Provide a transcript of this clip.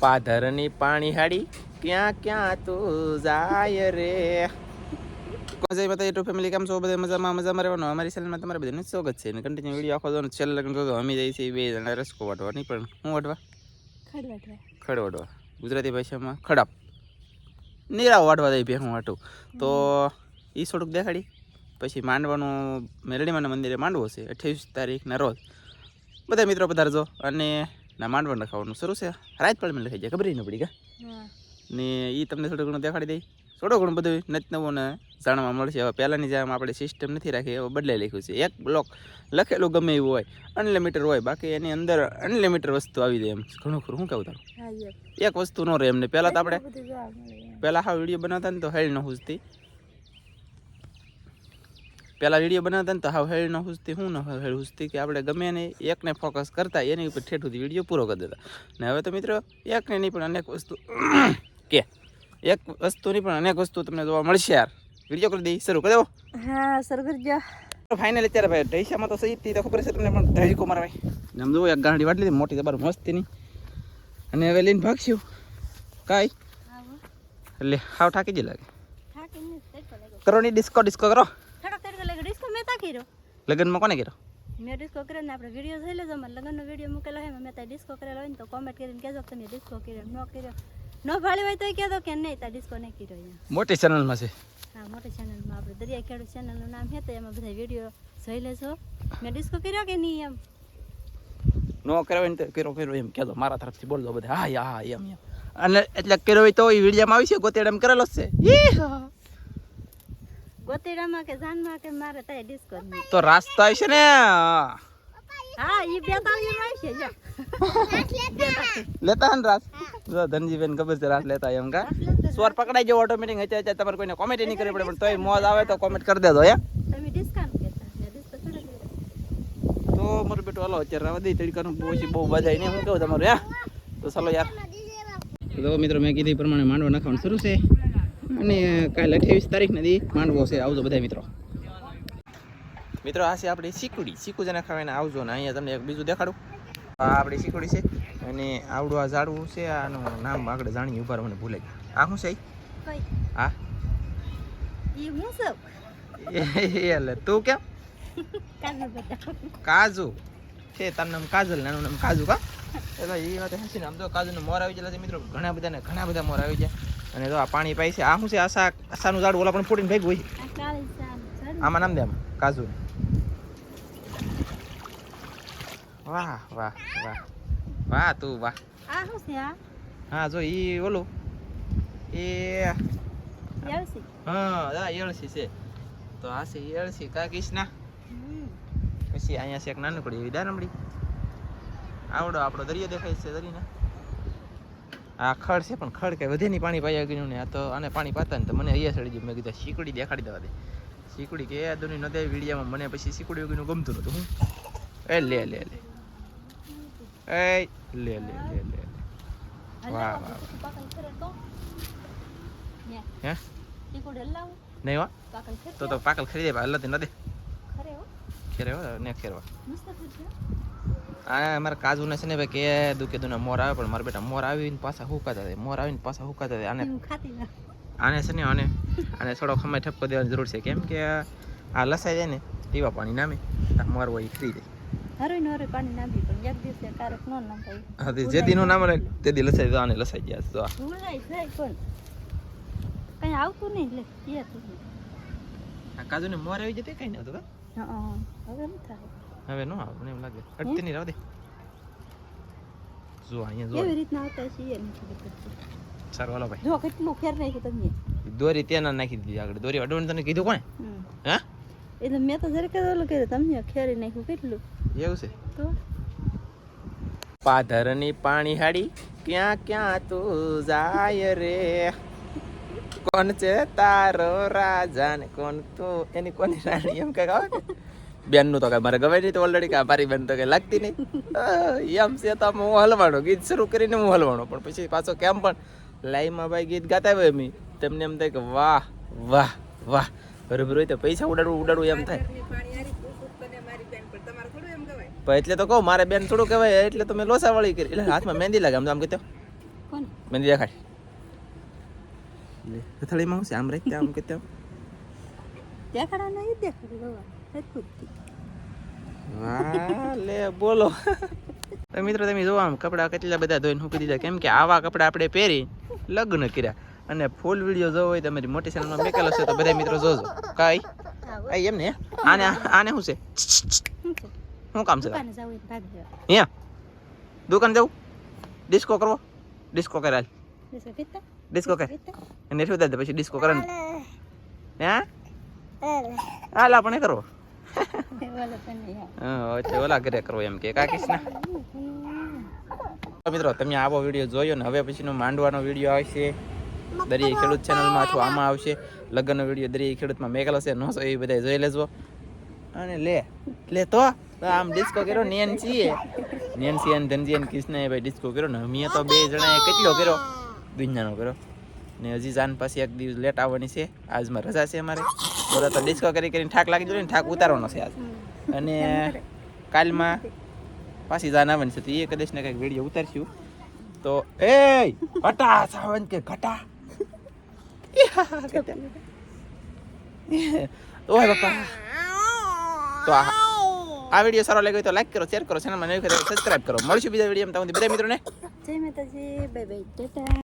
પાધરની પાણી હાડી ક્યાં ક્યાં તું જાય રે? જય માતા યુટ્યુબ ફેમિલી કેમ છો? બધા મજામાં મજામાં રહેવાનું? અમારી ચેનલમાં તમારે બધાનું સ્વાગત છે. અને કન્ટિન્યુ વીડિયો આખો જોવાનો છેલ્લે લગ્ન જોતો અમે જઈએ છીએ બે જણા રસકો વાટવા. નહીં પણ હું વાટવા? ખડ વાટવા. ગુજરાતી ભાષામાં ખડાપ. નીરાવ વાટવા દઈ ભેગું વાટું તો એ થોડુંક દેખાડી. પછી માંડવાનું મેરડીમાના મંદિરે માંડવો છે અઠ્યાવીસ તારીખના રોજ. બધા મિત્રો પધારજો. અને ના માંડવાનું રખાવાનું શરૂ છે. રાત પણ લખાઈ જાય ખબર ન પડી કા? ને એ તમને થોડું ઘણું દેખાડી દઈ. થોડું ઘણું બધું નત નવું ને જાણવા મળશે. હવે પહેલાંની જેમ આપણે સિસ્ટમ નથી રાખી હવે બદલાઈ લખ્યું છે. એક બ્લોક લખેલું ગમે એવું હોય અનલિમિટેડ હોય બાકી એની અંદર અનલિમિટેડ વસ્તુ આવી જાય એમ. ઘણું ખરું શું કહું તારું? એક વસ્તુ ન રહે એમને. પહેલાં તો આપણે. પહેલાં હા વીડિયો બનાવતા ને તો હેલ ન હુજતી પહેલાં વીડિયો બનાવતા ને તો હાવ હેળ ન હુસતી શું ન હેળ હુસતી કે આપણે ગમે ને એકને ફોકસ કરતા એની ઉપર ઠેઠ સુધી વીડિયો પૂરો કરી દેતા. ને હવે તો મિત્રો એકને નહીં પણ અનેક વસ્તુ કે એક વસ્તુની પણ અનેક વસ્તુ તમને જોવા મળશે યાર. વીડિયો કરી દઈ શરૂ કરી દેવો. હા સરગરજા ફાઇનલ અત્યારે ભાઈ ઢૈસામાં તો સહી હતી તો ખબર છે તમને પણ ઢૈકો મારા ભાઈ. આમ જુઓ એક ગાંડી વાટલી હતી મોટી તમારું મસ્તીની અને હવે લઈને ભાગશું. કાંઈ? એટલે હાવ ઠાકી જ લાગે. થાકી ને તડકો લાગ્યો. કરો ની ડિસ્કો ડિસ્કો કરો. તા કર્યો? લગ્નમાં કોને કર્યો? મેં ડિસ્કો કર્યો ને આપણે વીડિયો જોઈ લેજો. અમારે લગ્નનો વીડિયો મૂકેલો હે મેં ત્યાં ડિસ્કો કરેલો હોય ને તો કોમેન્ટ કરીને કહેજો કે તમે ડિસ્કો કર્યો ન કર્યો. ન ભાળી હોય તો કહેજો કે નહીં ત્યાં ડિસ્કો નહીં કર્યો અહીંયા. મોટી ચેનલમાં છે. હા મોટી ચેનલમાં આપણે દરિયા ખેડૂત ચેનલનું નામ છે તો એમાં બધા વીડિયો જોઈ લેજો. મેં ડિસ્કો કર્યો કે નહીં એમ? નો કર્યો હોય ને તો કર્યો કર્યો એમ. કહેતો મારા તરફથી બોલજો બધા. હા હા એમ એમ. અને એટલે કર્યો હોય તો એ વિડીયોમાં આવી છે ગોતેડ એમ કરેલો જ છે. ઈ હા. ગોતીડામાં કે જાનમાં કે મારે તાય ડિસ્કો તો રાસ્તા છે ને હા. એ બે તાળીમાં છે જો. લેતા હે ને રાસ જો ધનજીબેન ખબર છે રાસ લેતા એમ કા? સ્વર પકડાઈ જાય ઓટોમેટિક હચે હચે તમારે કોઈને કોમેન્ટ નહીં કરવી પડે પણ તોય મોજ આવે તો કોમેન્ટ કરી દેજો હે? તમે ડિસ્કાઉન્ટ મેં કર્યું. તો મારું બેટો હાલો અત્યારે રવા દે તડકાનું પછી બહુ બધાય ને હું કેવું તમારું હે? તો ચાલો યાર. તો મિત્રો મેં કીધી પ્રમાણે માંડવા નાખવાનું શરૂ છે. અને કાલે અઠ્યાવીસ તારીખ નથી માંડવો છે. આવજો બધા મિત્રો. મિત્રો આ છે આપણી સિકુડી સિકુ જેને ખાવાને આવજો ને અહીંયા તમને એક બીજું દેખાડું. આ આપણી સિકુડી છે અને આવડું આ ઝાડવું છે આનું નામ આગળ જાણી ઊભા મને ભૂલે આ શું છે? હા તું કેમ? કાજુ કાજુ? છે તારું નામ કાજલ નાનું નામ કાજુ કા? એટલે એ વાત હસી આમ તો કાજુનો મોર આવી જાય છે મિત્રો. ઘણા બધા ને ઘણા બધા મોર આવી ગયા. અને તો આ પાણી પાય છે. આ શું છે? આશા આશાનું ઝાડ ઓલા પણ ફૂટીને ભેગું હોય. આમાં નામ દે આમ. કાજુ. વાહ વાહ વાહ. વાહ તું વાહ. આ શું છે આ? હા જો ઈ ઓલું. એ હા એળસી છે. તો આ છે એળસી કા કૃષ્ણા પછી અહીંયા છે એક નાનકડી એવી દારમડી આવડો આપણો દરિયો દેખાય છે દરીને આ ખડ છે પણ ખડ કઈ વધે નહીં પાણી પાયા ગયું ને આ તો આને પાણી પાતા ને તો મને અહીંયા સડી ગયું. મેં કીધું શીકડી દેખાડી દેવા દે. શીકડી કે દોની નદી વીડિયામાં મને પછી શીકડી વગરનું ગમતું નતું હું? એ લે લે લે. એ લે લે લે લે વાહ, વાહ, હે? નહીં કરે તો તો પાકલ ખરીદે હલ્લા ન દે. હો ને ખેરવા. આ અમારા કાજુને છે ને ભાઈ કે દુખે દુના મોર આવે પણ મારા બેટા મોર આવીને પાછા હુકાતા થાય મોર આવીને પાછા હુકાતા થાય આને ખાતી આને છે ને આને આને થોડો ખમાઈ ઠપકો દેવાની જરૂર છે. કેમ કે આ લસાઈ જાય ને પીવા પાણી નામે મોર હોય ખરી જાય ને નો જે દીનું નામ રહે તે દી લસાઈ જાય આને લસાઈ ગયા તો કઈ આવતું નહીં એટલે એ હતું મોર આવી જતી કઈ નતું હવે નો આવે મને એમ લાગે. અટતી નહીં રાવ દે. જો અહીંયા જો કેવી રીતના આવતા છે એ નથી પડતી. સારું હાલો ભાઈ. જો કેટલું ફેર નાખ્યું તમે. દોરી તેના નાખી દીધી આગળ. દોરી અડવાનું તને કીધું કોણે? હા? એટલે મેં તો જરા ઓલું કર્યું તમને ખેરી નાખ્યું કેટલું? એવું છે? તો? પાધરની પાણી હાડી ક્યાં ક્યાં તું જાય રે? કોણ છે તારો રાજા ને કોણ તું? એની કોની રાણી એમ કંઈક આવે બેનનું તો કઈ મારે ગવાય નહીં તો ઓલરેડી કા મારી બેન તો કઈ લાગતી નહીં. એમ છે તો હું હલવાણો ગીત શરૂ કરીને હું હલવાણો. પણ પછી પાછો કેમ પણ? લાઈવમાં ભાઈ ગીત ગાતા હોય એમ તેમને એમ થાય કે વાહ વાહ વાહ. બરોબર હોય તો પૈસા ઉડાડવું ઉડાડવું એમ થાય. એટલે તો કહું મારે બેન થોડું કહેવાય એટલે તો મેં લોસા વળી કરી. એટલે હાથમાં મહેંદી લાગે આમ આમ કહેતો. મહેંદી દેખાડ લે હથળીમાં હું છે આમ રાખી આમ કે તેમ દેખાડા નહીં દેખાડું. વાહ લે બોલો તો મિત્રો તમે જોવો આમ કપડાં કેટલા બધા ધોઈને મૂકી દીધા કેમ કે આવા કપડાં આપણે પહેરી લગ્ન કર્યા અને ફૂલ વીડિયો જોવો હોય તમારી મોટી ચેનલમાં મેકેલો છે તો બધા મિત્રો જોજો કાંઈ આઈ એમ ને આને આને શું છે શું કામ છે અહીંયા દુકાન જવું ડિસ્કો કરવો ડિસ્કો કરાલ ડિસ્કો કર અને થાય બધા પછી ડિસ્કો કરવાનું હે હા પણ આપણે કરો ઓલા ઘરે કરવો એમ કે કાકીશ ના મિત્રો તમે આવો વીડિયો જોયો ને હવે પછીનો માંડવાનો વીડિયો આવશે દરિયાઈ ખેડૂત ચેનલમાં અથવા આમાં આવશે લગ્નનો વીડિયો દરિયાઈ ખેડૂતમાં મેકેલો છે ન છો એ બધા જોઈ લેજો અને લે લે તો આમ ડિસ્કો કર્યો નેન્સી નેન્સી અને ધનજી અને કૃષ્ણએ ભાઈ ડિસ્કો કર્યો ને અમે તો બે જણાએ કેટલો કર્યો દુનિયાનો કરો ને હજી જાન પાસે એક દિવસ લેટ આવવાની છે. આજમાં રજા છે અમારે. બરાબર તો ડિસ્કો કરી કરીને થાક લાગી જોઈએ ને, થાક ઉતારવાનો છે આજ. અને કાલમાં પાછી જાન આવવાની છે. તો એ કદાચ ને કંઈક વીડિયો ઉતારશું. તો એ ઘટા સાવન કે ઘટા. ઓય બાપા તો આ વીડિયો સારો લાગ્યો તો લાઈક કરો શેર કરો ચેનલમાં નવી સબસ્ક્રાઇબ કરો. મળશું બીજા વીડિયો બધા મિત્રોને. જય માતાજી બાય બાય ટાટા.